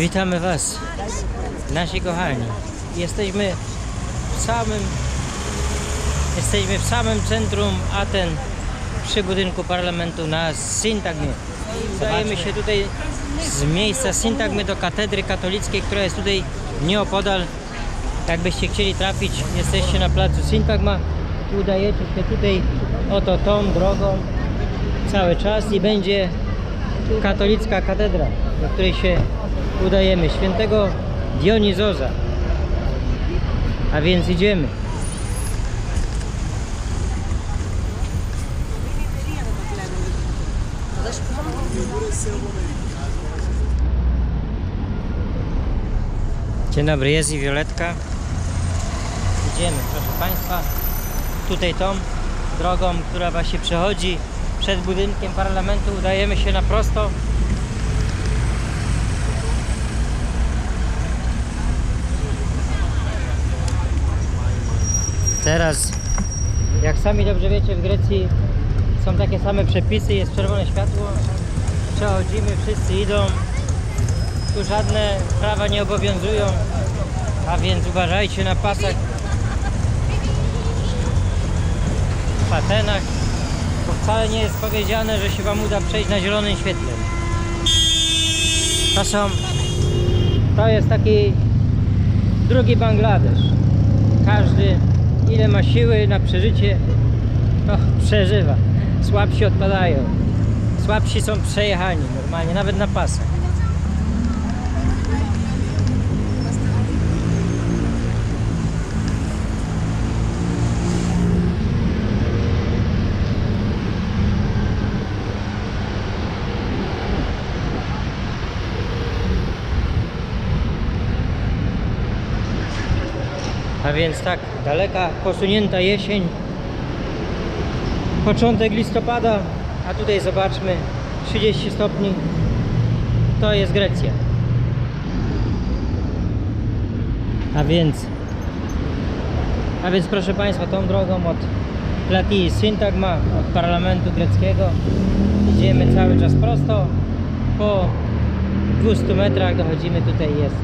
Witamy Was, nasi kochani. Jesteśmy w samym jesteśmy w samym centrum Aten przy budynku parlamentu na Syntagmie. Udajemy się tutaj z miejsca Syntagmy do katedry katolickiej, która jest tutaj nieopodal. Jakbyście chcieli trafić, jesteście na placu Syntagma. Udajecie się tutaj oto tą drogą cały czas i będzie katolicka katedra, do której się udajemy, świętego Dionizoza. A więc idziemy. Dzień dobry, jest i Violetka. Idziemy, proszę Państwa. Tutaj tą drogą, która właśnie przechodzi przed budynkiem parlamentu, udajemy się na prosto. Teraz, jak sami dobrze wiecie, w Grecji są takie same przepisy, jest czerwone światło, przechodzimy, wszyscy idą, tu żadne prawa nie obowiązują, a więc uważajcie na pasach w Atenach, bo wcale nie jest powiedziane, że się Wam uda przejść na zielonym świetle. To są, to jest taki drugi Bangladesz. Każdy ile ma siły na przeżycie, to przeżywa. Słabsi odpadają. Słabsi są przejechani normalnie, nawet na pasach. Więc tak, daleka, posunięta jesień, początek listopada, a tutaj zobaczmy 30 stopni, to jest Grecja. A więc, a więc proszę Państwa, tą drogą od Platii Syntagma, od parlamentu greckiego, idziemy cały czas prosto, po 200 metrach dochodzimy, tutaj jest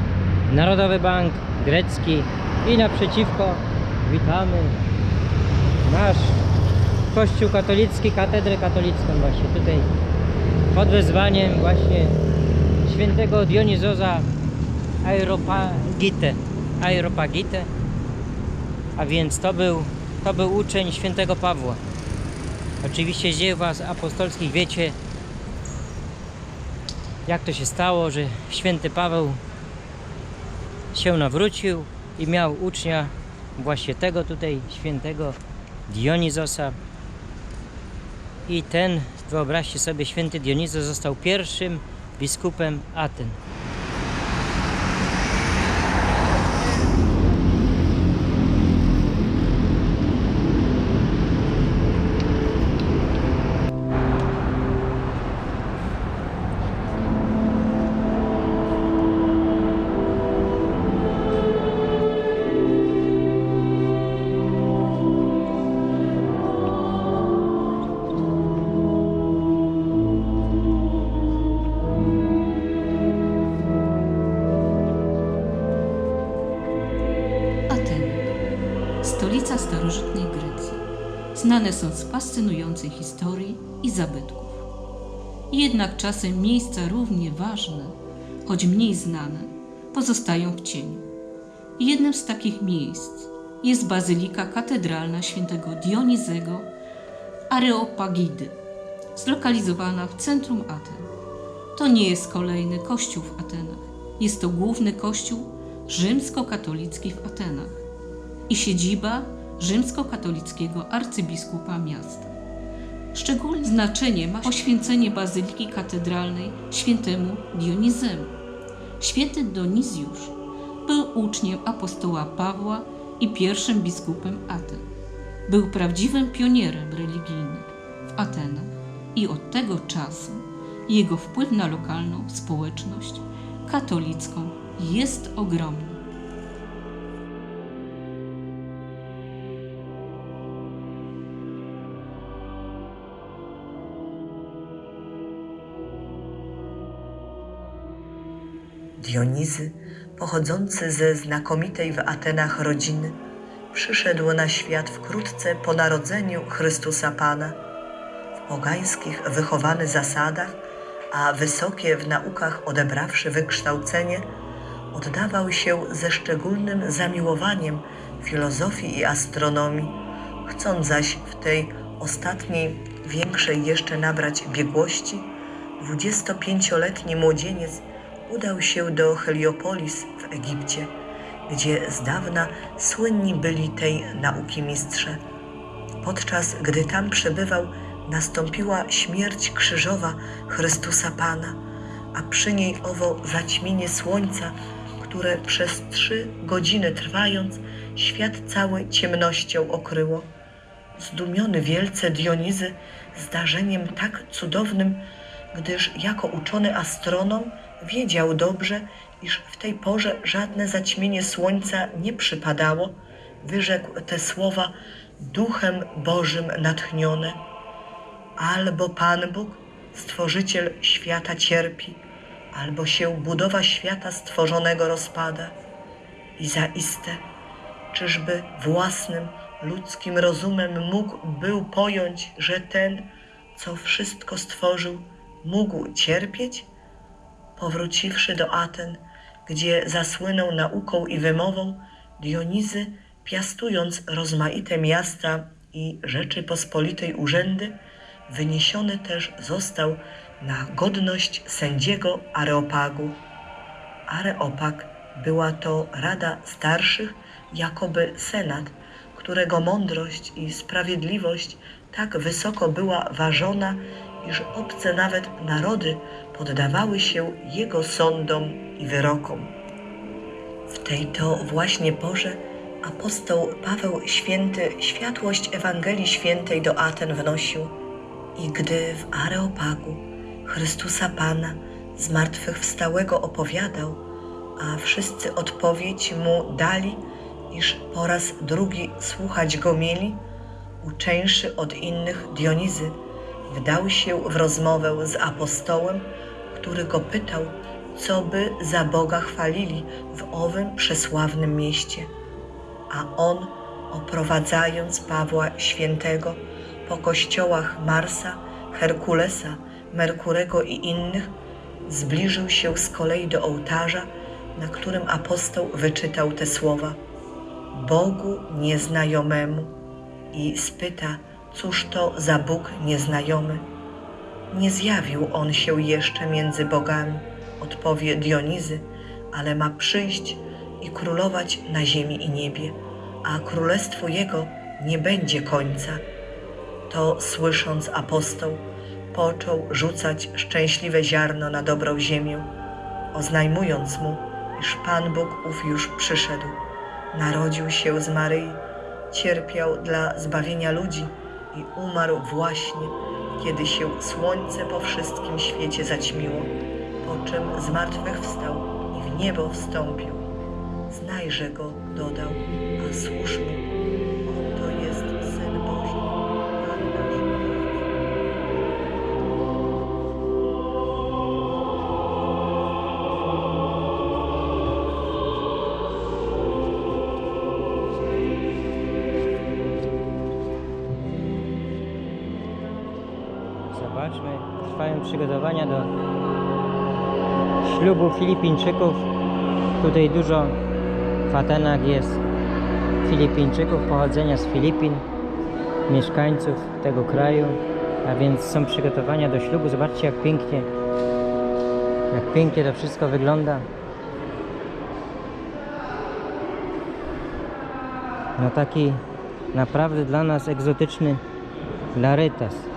Narodowy Bank Grecki i naprzeciwko witamy nasz Kościół katolicki, katedrę katolicką właśnie tutaj pod wezwaniem właśnie świętego Dionizoza Aeropagite Aeropagite. A więc to był to był uczeń świętego Pawła. Oczywiście z dzieł apostolskich wiecie jak to się stało, że święty Paweł się nawrócił i miał ucznia właśnie tego tutaj świętego Dionizosa. I ten, wyobraźcie sobie, święty Dionizos został pierwszym biskupem Aten. Znane są z fascynującej historii i zabytków. Jednak czasem miejsca równie ważne, choć mniej znane, pozostają w cieniu. Jednym z takich miejsc jest Bazylika Katedralna świętego Dionizego Areopagidy, zlokalizowana w centrum Aten. To nie jest kolejny kościół w Atenach. Jest to główny kościół rzymskokatolicki w Atenach i siedziba rzymskokatolickiego arcybiskupa miasta. Szczególne znaczenie ma poświęcenie bazyliki katedralnej świętemu Dionizemu. Święty Donizjusz był uczniem apostoła Pawła i pierwszym biskupem Aten. Był prawdziwym pionierem religijnym w Atenach i od tego czasu jego wpływ na lokalną społeczność katolicką jest ogromny. Dionizy, pochodzący ze znakomitej w Atenach rodziny, przyszedł na świat wkrótce po narodzeniu Chrystusa Pana. W pogańskich wychowany zasadach, a wysokie w naukach odebrawszy wykształcenie, oddawał się ze szczególnym zamiłowaniem filozofii i astronomii, chcąc zaś w tej ostatniej większej jeszcze nabrać biegłości, 25-letni młodzieniec udał się do Heliopolis w Egipcie, gdzie z dawna słynni byli tej nauki mistrze. Podczas gdy tam przebywał, nastąpiła śmierć krzyżowa Chrystusa Pana, a przy niej owo zaćmienie słońca, które przez trzy godziny trwając, świat cały ciemnością okryło. Zdumiony wielce Dionizy zdarzeniem tak cudownym, gdyż jako uczony astronom wiedział dobrze, iż w tej porze żadne zaćmienie słońca nie przypadało, wyrzekł te słowa duchem Bożym natchnione. Albo Pan Bóg, Stworzyciel świata cierpi, albo się budowa świata stworzonego rozpada. I zaiste, czyżby własnym ludzkim rozumem mógł był pojąć, że ten, co wszystko stworzył, mógł cierpieć? Powróciwszy do Aten, gdzie zasłynął nauką i wymową, Dionizy, piastując rozmaite miasta i rzeczy pospolitej urzędy, wyniesiony też został na godność sędziego Areopagu. Areopag była to rada starszych, jakoby senat, którego mądrość i sprawiedliwość tak wysoko była ważona, iż obce nawet narody poddawały się jego sądom i wyrokom. W tej to właśnie porze apostoł Paweł Święty światłość Ewangelii Świętej do Aten wnosił i gdy w Areopagu Chrystusa Pana zmartwychwstałego opowiadał, a wszyscy odpowiedź mu dali, iż po raz drugi słuchać go mieli, uczeńszy od innych Dionizy, wdał się w rozmowę z apostołem, który go pytał, co by za Boga chwalili w owym przesławnym mieście. A on, oprowadzając Pawła Świętego po kościołach Marsa, Herkulesa, Merkurego i innych, zbliżył się z kolei do ołtarza, na którym apostoł wyczytał te słowa Bogu nieznajomemu i spyta, cóż to za Bóg nieznajomy. Nie zjawił on się jeszcze między bogami, odpowie Dionizy, ale ma przyjść i królować na ziemi i niebie, a królestwu jego nie będzie końca. To słysząc apostoł, począł rzucać szczęśliwe ziarno na dobrą ziemię, oznajmując mu, iż Pan Bóg ów już przyszedł, narodził się z Maryi, cierpiał dla zbawienia ludzi i umarł właśnie, kiedy się słońce po wszystkim świecie zaćmiło, po czym zmartwychwstał i w niebo wstąpił. Znajże go, dodał, a służ mu, trwają przygotowania do ślubu Filipińczyków. Tutaj dużo w Atenach jest Filipińczyków pochodzenia z Filipin, mieszkańców tego kraju, a więc są przygotowania do ślubu. Zobaczcie jak pięknie, jak pięknie to wszystko wygląda. No taki naprawdę dla nas egzotyczny Larytas.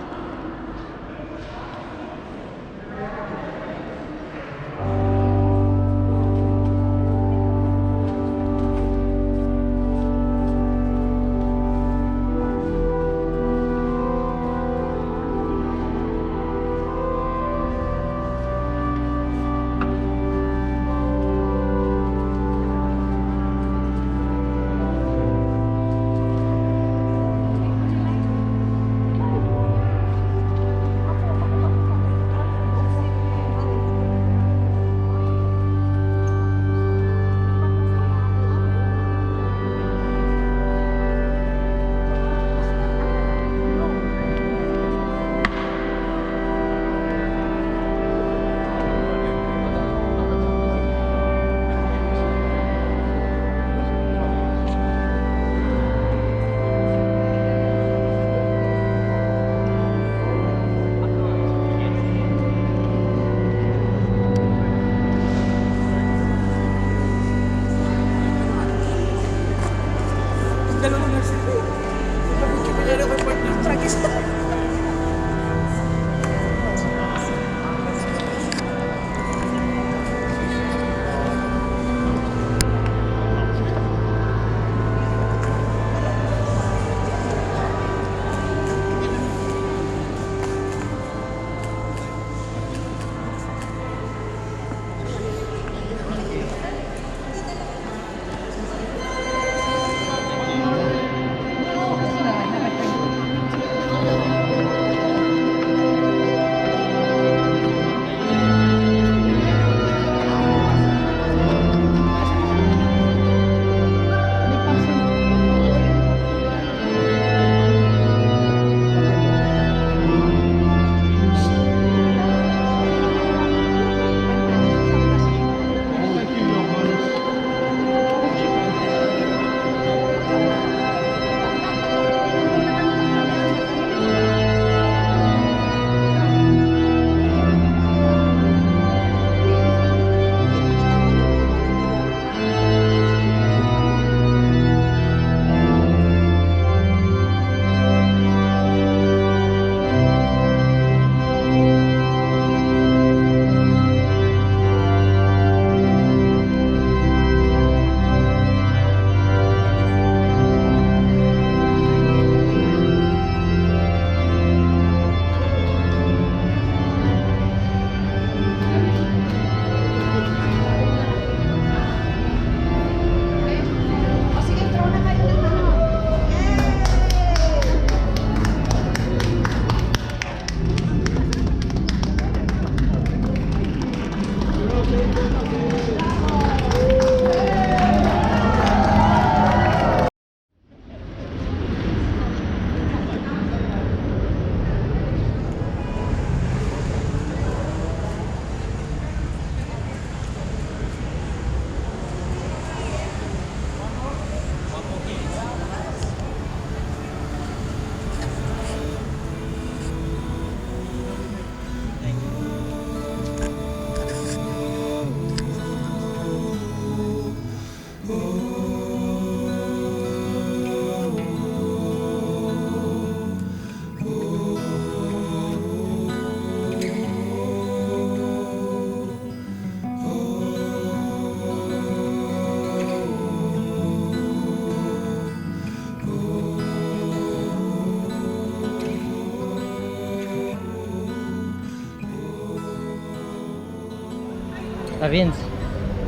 A więc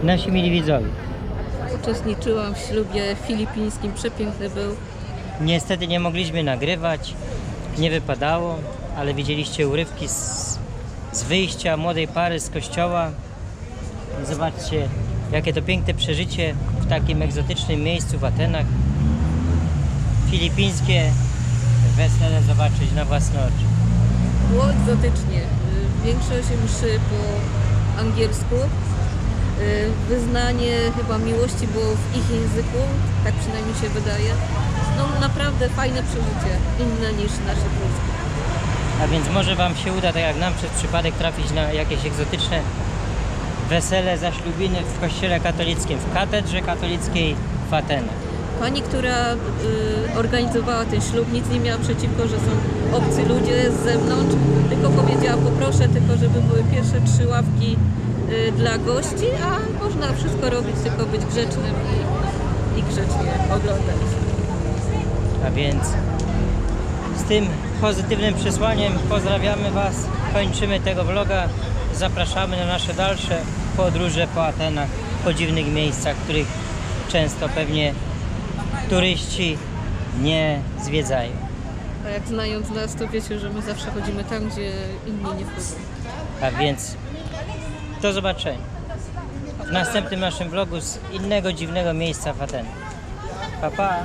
nasi mili widzowie, Uczestniczyłam w ślubie filipińskim, przepiękny był. niestety nie mogliśmy nagrywać, nie wypadało, ale widzieliście urywki z, z wyjścia młodej pary z kościoła. Zobaczcie, jakie to piękne przeżycie w takim egzotycznym miejscu w Atenach. Filipińskie wesele zobaczyć na własne oczy. Było egzotycznie. Większość mszy po angielsku. Y, Wyznanie chyba miłości było w ich języku, tak przynajmniej się wydaje. No naprawdę fajne przeżycie, inne niż nasze polskie. A więc może Wam się uda, tak jak nam przez przypadek, trafić na jakieś egzotyczne wesele, zaślubiny w kościele katolickim, w katedrze katolickiej w Atenach. Pani, która y, organizowała ten ślub, nic nie miała przeciwko, że są obcy ludzie z zewnątrz, tylko powiedziała poproszę tylko, żeby były pierwsze trzy ławki y, dla gości, a można wszystko robić, tylko być grzecznym i, i grzecznie oglądać. A więc z tym pozytywnym przesłaniem pozdrawiamy Was, kończymy tego vloga, zapraszamy na nasze dalsze podróże po Atenach, po dziwnych miejscach, których często pewnie turyści nie zwiedzają. A jak znając nas, to wiecie, że my zawsze chodzimy tam, gdzie inni nie wchodzą. A więc do zobaczenia w następnym naszym vlogu z innego dziwnego miejsca w Atenach. Pa, pa!